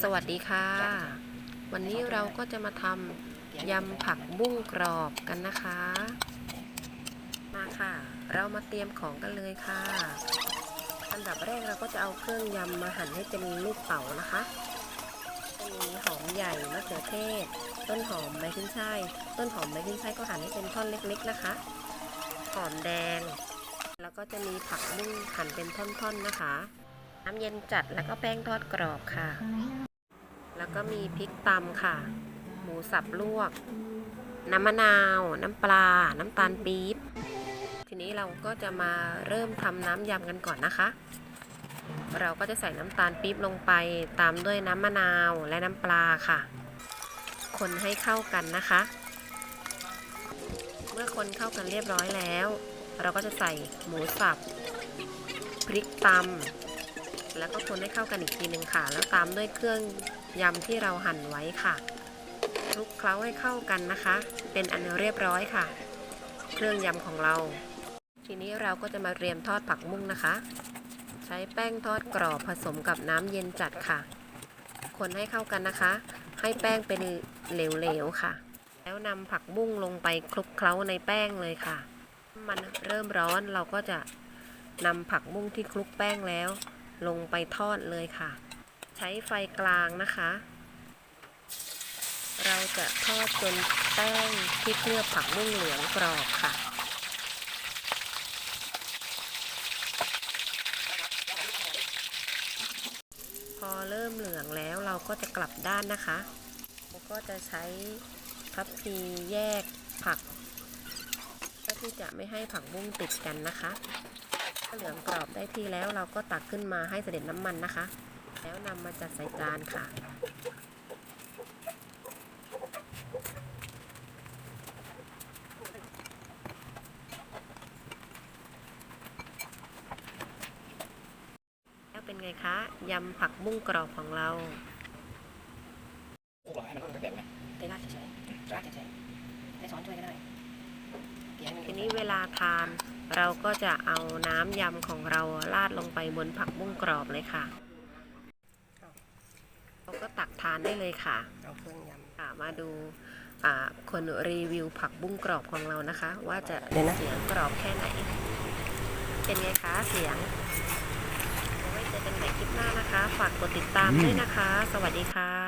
สวัสดีค่ะ วันนี้เราก็จะมาทำยำผักบุ้งกรอบกันนะคะ มาค่ะ เรามาเตรียมของกันเลยค่ะ อันดับแรกเราก็จะเอาเครื่องยำมาหั่นให้เป็นลูกเต๋านะคะจะมีหอมใหญ่มะเขือเทศ ต้นหอมใบขึ้นช่ายต้นหอมใบขึ้นช่ายก็หั่นให้เป็นท่อนเล็กๆนะคะ หอมแดง แล้วก็จะมีผักบุ้งหั่นเป็นท่อนๆนะคะ น้ำเย็นจัดแล้วก็แป้งทอดกรอบค่ะ แล้วก็มีพริกตำค่ะ หมูสับลวก น้ำมะนาว น้ำปลา น้ำตาลปี๊บ ทีนี้เราก็จะมาเริ่มทำน้ำยำกันก่อนนะคะ เราก็จะใส่น้ำตาลปี๊บลงไปตามด้วยน้ำมะนาวและน้ำปลาค่ะ คนให้เข้ากันนะคะ เมื่อคนเข้ากันเรียบร้อยแล้ว เราก็จะใส่หมูสับ พริกตำ แล้วก็คนให้เข้ากันอีกทีหนึ่งค่ะ แล้วตามด้วยเครื่องยำที่เราหั่นไว้ค่ะคลุกเคล้าให้เข้ากันนะคะ เป็นอันเรียบร้อยค่ะ เครื่องยำของเรา ทีนี้เราก็จะมาเตรียมทอดผักบุ้งนะคะ ใช้แป้งทอดกรอบผสมกับน้ำเย็นจัดค่ะ คนให้เข้ากันนะคะ ให้แป้งเป็นเหลวๆค่ะ แล้วนำผักบุ้งลงไปคลุกเคล้าในแป้งเลยค่ะ มันเริ่มร้อนเราก็จะนำผักบุ้งที่คลุกแป้งแล้ว ลงไปทอดเลยค่ะ ใช้ไฟกลางนะคะ เราจะทอดจนแป้งที่เคลือบผักบุ้งเหลืองกรอบค่ะพอเริ่มเหลืองแล้วเราก็จะกลับด้านนะคะแล้วก็จะใช้พับพีแยกผักเพื่อที่จะไม่ให้ผักบุ้งติดกันนะคะ เหลืองกรอบได้ที่แล้วเราก็ตักขึ้นมาให้เสด็จน้ำมันนะคะ แล้วนำมาจัดใส่จานค่ะ แล้วเป็นไงคะยำผักบุ้งกรอบของเราพวกเราให้มันแบบไหมได้ราดเฉยๆราดเฉยๆได้ซ้อนช่วยก็ได้เกี่ยวให้มันทีนี้เวลาทาน เราก็จะเอาน้ำยำของเราราดลงไปบนผักบุ้งกรอบเลยค่ะ เราก็ตักทานได้เลยค่ะเอาเครื่องยค่ะมาดูอ่าคนรีวิวผักบุ้งกรอบของเรานะคะ ว่าจะเดี๋ยวนะเสียงกรอบแค่ไหน เป็นไงคะเสียงเอาไว้เจอกันใหม่คลิปหน้านะคะ ฝากกดติดตามด้วยนะคะ สวัสดีค่ะ